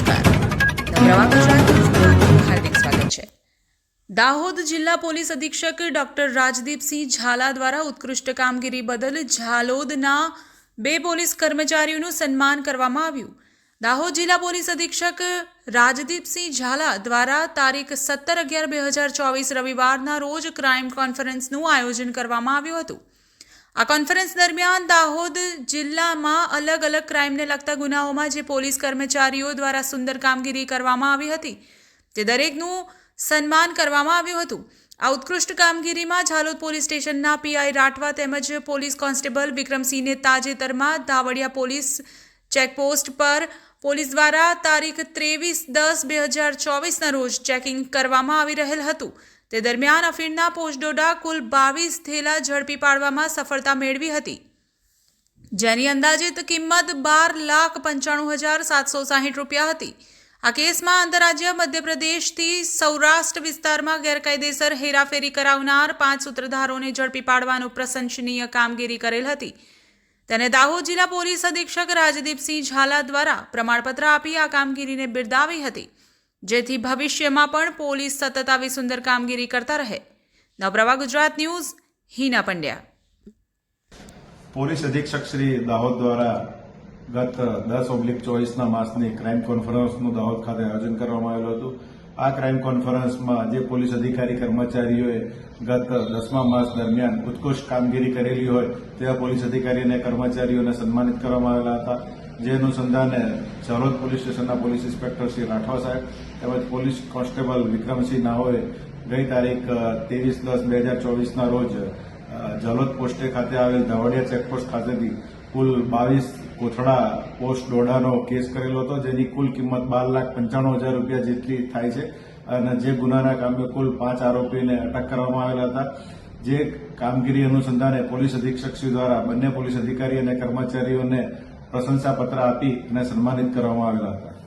નમસ્કાર. નવરવા સ્વાગત છે. દાહોદ જિલ્લા પોલીસ અધિક્ષક ડોક્ટર રાજદીપસિંહ ઝાલા દ્વારા ઉત્કૃષ્ટ કામગીરી બદલ ઝાલોદના બે પોલીસ કર્મચારીઓનું સન્માન કરવામાં આવ્યું. દાહોદ જિલ્લા પોલીસ અધિક્ષક રાજદીપસિંહ ઝાલા દ્વારા તારીખ સત્તર અગિયાર બે હજાર ચોવીસ રવિવારના રોજ ક્રાઇમ કોન્ફરન્સનું આયોજન કરવામાં આવ્યું હતું. આ કોન્ફરન્સ દરમિયાન દાહોદ જિલ્લામાં અલગ અલગ ક્રાઇમને લગતા ગુનાઓમાં જે પોલીસ કર્મચારીઓ દ્વારા સુંદર કામગીરી કરવામાં આવી હતી, તે દરેકનું સન્માન કરવામાં આવ્યું હતું. આ ઉત્કૃષ્ટ કામગીરીમાં ઝાલોદ પોલીસ સ્ટેશનના પીઆઈ રાઠવા તેમજ પોલીસ કોન્સ્ટેબલ વિક્રમસિંહને તાજેતરમાં ધાવડિયા પોલીસ ચેકપોસ્ટ પર પોલીસ દ્વારા તારીખ ત્રેવીસ દસ બે હજાર ચોવીસના રોજ ચેકિંગ કરવામાં આવી રહેલ હતું. તે દરમિયાન અફીણના પોસ્ટડોડા કુલ બાવીસ થેલા ઝડપી પાડવામાં સફળતા મેળવી હતી. જેની અંદાજિત કિંમત બાર લાખ પંચાણું હજાર સાતસો સાહીઠ રૂપિયા હતી. આ કેસમાં આંતરરાજ્ય મધ્યપ્રદેશથી સૌરાષ્ટ્ર વિસ્તારમાં ગેરકાયદેસર હેરાફેરી કરાવનાર પાંચ સૂત્રધારોને ઝડપી પાડવાનું પ્રશંસનીય કામગીરી કરેલ હતી. તેને દાહોદ જિલ્લા પોલીસ અધિક્ષક રાજદીપસિંહ ઝાલા દ્વારા પ્રમાણપત્ર આપી આ કામગીરીને બિરદાવી હતી. જેથી ભવિષ્યમાં પણ પોલીસ સતત આવી સુંદર કામગીરી કરતા રહે. નવપ્રભા ગુજરાત ન્યૂઝ, હિના પંડ્યા. પોલીસ અધિક્ષક શ્રી દાહોદ દ્વારા ગત દસ ઓબ્લિક ચોવીસના માસની ક્રાઇમ કોન્ફરન્સનું દાહોદ ખાતે આયોજન કરવામાં આવેલું હતું. આ ક્રાઇમ કોન્ફરન્સમાં જે પોલીસ અધિકારી કર્મચારીઓએ ગત દસમા માસ દરમિયાન ઉત્કૃષ્ટ કામગીરી કરેલી હોય, તેવા પોલીસ અધિકારી અને કર્મચારીઓને સન્માનિત કરવામાં આવેલા હતા. જે અનુસંધાને ચરોદ પોલીસ સ્ટેશનના પોલીસ ઇન્સ્પેક્ટર શ્રી રાઠવા સાહેબ તેમજ પોલીસ કોન્સ્ટેબલ વિક્રમસિંહ નાઓએ ગઈ તારીખ ત્રેવીસ દસ બે હજાર ચોવીસના રોજ જલોદ પોસ્ટે ખાતે આવેલ ધાવડિયા ચેકપોસ્ટ ખાતેથી કુલ બાવીસ કોથળા પોસ્ટ દોડાનો કેસ કરેલો હતો, જેની કુલ કિંમત બાર લાખ પંચાણું હજાર રૂપિયા જેટલી થાય છે અને જે ગુનાના કામે કુલ પાંચ આરોપીને અટક કરવામાં આવેલા હતા. જે કામગીરી અનુસંધાને પોલીસ અધિક્ષકશ્રી દ્વારા, બંને પોલીસ અધિકારી અને કર્મચારીઓને પ્રશંસાપત્ર આપી અને સન્માનિત કરવામાં આવેલા હતા.